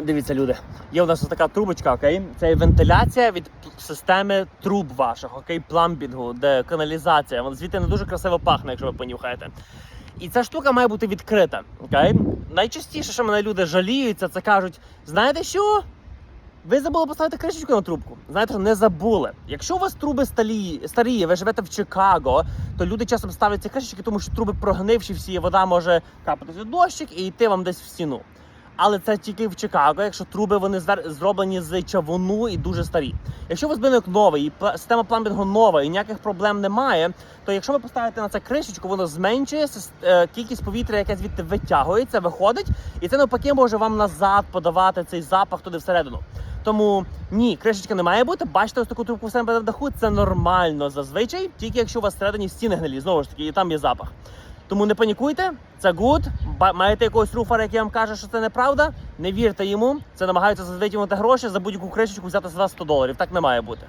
Дивіться, люди. Є у нас така трубочка, окей? Це вентиляція від системи труб ваших, окей, пламбінгу, де каналізація. Вона звідти не дуже красиво пахне, якщо ви понюхаєте. І ця штука має бути відкрита. Окей? Найчастіше, що мене люди жаліються, це кажуть: знаєте що? Ви забули поставити кришечку на трубку. Знаєте, не забули. Якщо у вас труби сталі, старі, ви живете в Чикаго, то люди часом ставлять ці кришечки, тому що труби прогнивші всі, вода може капати в дощик і йти вам десь в стіну. Але це тільки в Чикаго, якщо труби вони зроблені з чавуну і дуже старі. Якщо у вас будинок новий, і система пламбінгу нова, і ніяких проблем немає, то якщо ви поставите на це кришечку, воно зменшує е, кількість повітря, яке звідти витягується, виходить, і це навпаки може вам назад подавати цей запах туди всередину. Тому ні, кришечка не має бути. Бачите, ось таку трубку в себе даху. Це нормально зазвичай, тільки якщо у вас всередині стіни гнилі, знову ж таки, і там є запах. Тому не панікуйте, це гуд. Маєте якогось руфера, який вам каже, що це неправда. Не вірте йому. Це намагаються зазвичай гроші за будь-яку кришечку взяти за вас 100 доларів. Так не має бути.